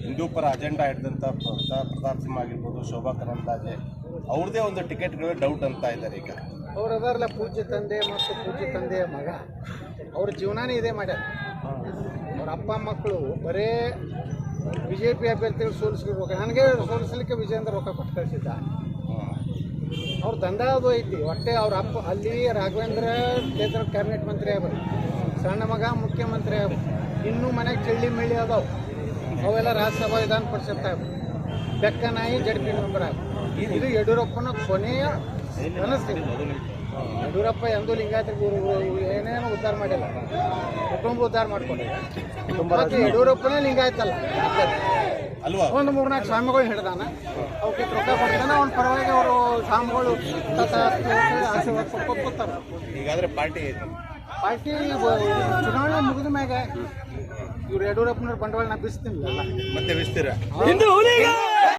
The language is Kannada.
ಹಿಂದೂ ಪರ ಅಜೆಂಡಾ ಹಿಡಿದಂಥ ಪ್ರತಾಪ್ ಸಿಂಹ ಆಗಿರ್ಬೋದು, ಶೋಭಾ ಕರಂದ್ಲಾಜೆ, ಅವ್ರದೇ ಒಂದು ಟಿಕೆಟ್ಗಳು ಡೌಟ್ ಅಂತ ಇದ್ದಾರೆ ಈಗ. ಅವ್ರು ಅದಾರಲ್ಲ ಪೂಜ್ಯ ತಂದೆ ಮತ್ತು ಪೂಜ್ಯ ತಂದೆಯ ಮಗ. ಅವ್ರ ಜೀವನಾನೇ ಇದೇ ಮಾಡ್ಯಾರ ಅವ್ರ ಅಪ್ಪ ಮಕ್ಕಳು ಬರೇ ಬಿ ಜೆ ಪಿ ಅಭ್ಯರ್ಥಿಗಳು ಸೋಲಿಸ್ಬೇಕು ನನಗೆ ಸೋಲಿಸ್ಲಿಕ್ಕೆ ವಿಜೇಂದ್ರ ರೊಕ್ಕ ಕೊಟ್ಟು ಕಳಿಸಿದ್ದ. ಅವ್ರ ದಂಧ ಅದು ಐತಿ. ಒಟ್ಟೆ ಅವ್ರ ಅಪ್ಪ ಅಲ್ಲಿ ರಾಘವೇಂದ್ರ ಕ್ಷೇತ್ರ ಕ್ಯಾಬಿನೆಟ್ ಮಂತ್ರಿ ಆಗ ಸಣ್ಣ ಮಗ ಮುಖ್ಯಮಂತ್ರಿ ಆಗ ಇನ್ನೂ ಮನೆಗೆ ಚಳ್ಳಿ ಮಿಳ್ಳಿ ಅದಾವ. ಅವೆಲ್ಲ ರಾಜ್ಯಸಭಾ ವಿಧಾನ ಪರಿಷತ್ ಆಗ ಬೆಕ್ಕ ನಾಯಿ ಜಡ್ಪಿ ಮೆಂಬರ್ ಆಗ ಇದು ಯಡಿಯೂರಪ್ಪನ ಕೊನೆಯ ಕನಸ್ತೀನಿ ಯಡಿಯೂರಪ್ಪ ಎಂದೂ ಗುರು ಏನೇನು ಉದ್ಧಾರ ಮಾಡಿಲ್ಲ. ಕುಟುಂಬ ಉದ್ಧಾರ ಮಾಡ್ಕೊಂಡಿಲ್ಲ ಯಡಿಯೂರಪ್ಪನೇ ಲಿಂಗಾಯತಲ್ಲ. ಅಲ್ವಾ? ಒಂದು ಮೂರ್ನಾಲ್ಕು ಸ್ವಾಮಿಗಳು ಹಿಡ್ದಾನ. ಅವಕ್ಕೆ ರೊಕ್ಕ ಕೊಡ್ತಾನೆ ಅವ್ನ ಪರವಾಗಿ ಅವರು ಸ್ವಾಮಿಗಳು ಆಶೀರ್ವಾದ ಪಾರ್ಟಿ ಪಾರ್ಟಿ ಚುನಾವಣೆ ಮುಗಿದ ಮ್ಯಾಗ ಇವ್ರು ಯಡಿಯೂರಪ್ಪನವ್ರ ಬಂಡವಾಳ ನಾ ಬಿಸ್ತೀನಿ. ಮತ್ತೆ ಬಿಸ್ತೀರಾ? ಹಿಂದೂ